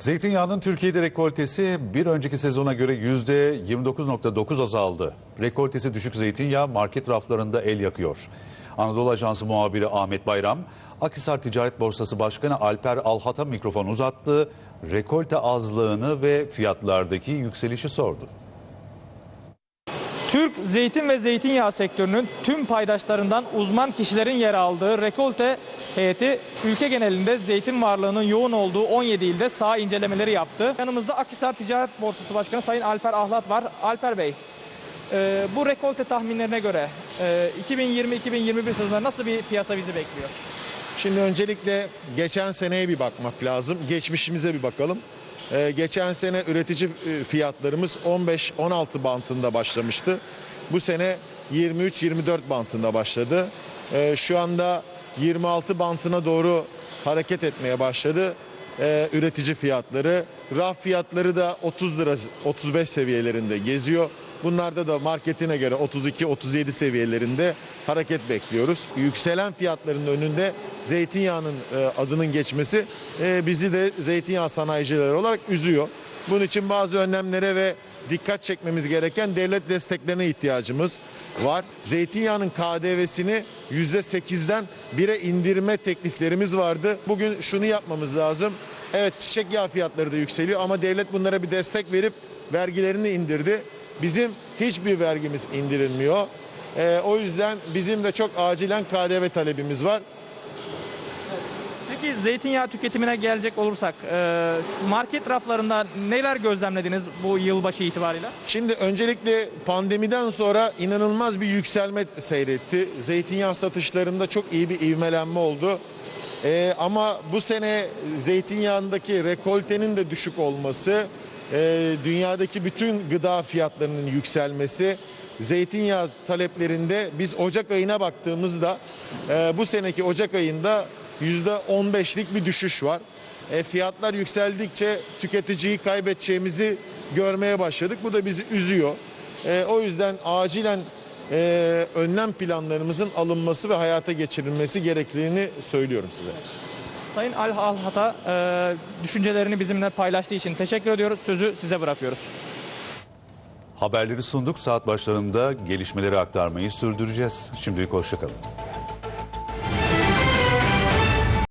Zeytinyağının Türkiye'de rekoltesi bir önceki sezona göre %29.9 azaldı. Rekoltesi düşük zeytinyağı market raflarında el yakıyor. Anadolu Ajansı muhabiri Ahmet Bayram, Akhisar Ticaret Borsası Başkanı Alper Alhat'a mikrofon uzattı. Rekolte azlığını ve fiyatlardaki yükselişi sordu. Türk zeytin ve zeytinyağı sektörünün tüm paydaşlarından uzman kişilerin yer aldığı rekolte heyeti ülke genelinde zeytin varlığının yoğun olduğu 17 ilde saha incelemeleri yaptı. Yanımızda Akhisar Ticaret Borsası Başkanı Sayın Alper Ahlat var. Alper Bey, e, bu rekolte tahminlerine göre e, 2020-2021 sezonunda nasıl bir piyasa bizi bekliyor? Şimdi öncelikle geçen seneye bir bakmak lazım. Geçmişimize bir bakalım. Ee, geçen sene üretici e, fiyatlarımız 15-16 bantında başlamıştı. Bu sene 23-24 bantında başladı. Ee, şu anda 26 bantına doğru hareket etmeye başladı ee, üretici fiyatları. Raf fiyatları da 30 lira 35 seviyelerinde geziyor. Bunlarda da marketine göre 32-37 seviyelerinde hareket bekliyoruz. Yükselen fiyatların önünde zeytinyağının e, adının geçmesi e, bizi de zeytinyağı sanayicileri olarak üzüyor. Bunun için bazı önlemlere ve dikkat çekmemiz gereken devlet desteklerine ihtiyacımız var. Zeytinyağının KDV'sini %8'den 1'e indirme tekliflerimiz vardı. Bugün şunu yapmamız lazım. Evet çiçek yağı fiyatları da yükseliyor ama devlet bunlara bir destek verip vergilerini indirdi. Bizim hiçbir vergimiz indirilmiyor. Ee, o yüzden bizim de çok acilen KDV talebimiz var. Peki zeytinyağı tüketimine gelecek olursak e, market raflarında neler gözlemlediniz bu yılbaşı itibariyle? Şimdi öncelikle pandemiden sonra inanılmaz bir yükselme seyretti. Zeytinyağı satışlarında çok iyi bir ivmelenme oldu. Ee, ama bu sene zeytinyağındaki rekoltenin de düşük olması, e, dünyadaki bütün gıda fiyatlarının yükselmesi, zeytinyağı taleplerinde biz Ocak ayına baktığımızda e, bu seneki Ocak ayında %15'lik bir düşüş var. E, fiyatlar yükseldikçe tüketiciyi kaybedeceğimizi görmeye başladık. Bu da bizi üzüyor. E, o yüzden acilen e, önlem planlarımızın alınması ve hayata geçirilmesi gerektiğini söylüyorum size. Sayın Al Alhat'a e, düşüncelerini bizimle paylaştığı için teşekkür ediyoruz. Sözü size bırakıyoruz. Haberleri sunduk. Saat başlarında gelişmeleri aktarmayı sürdüreceğiz. Şimdilik hoşçakalın.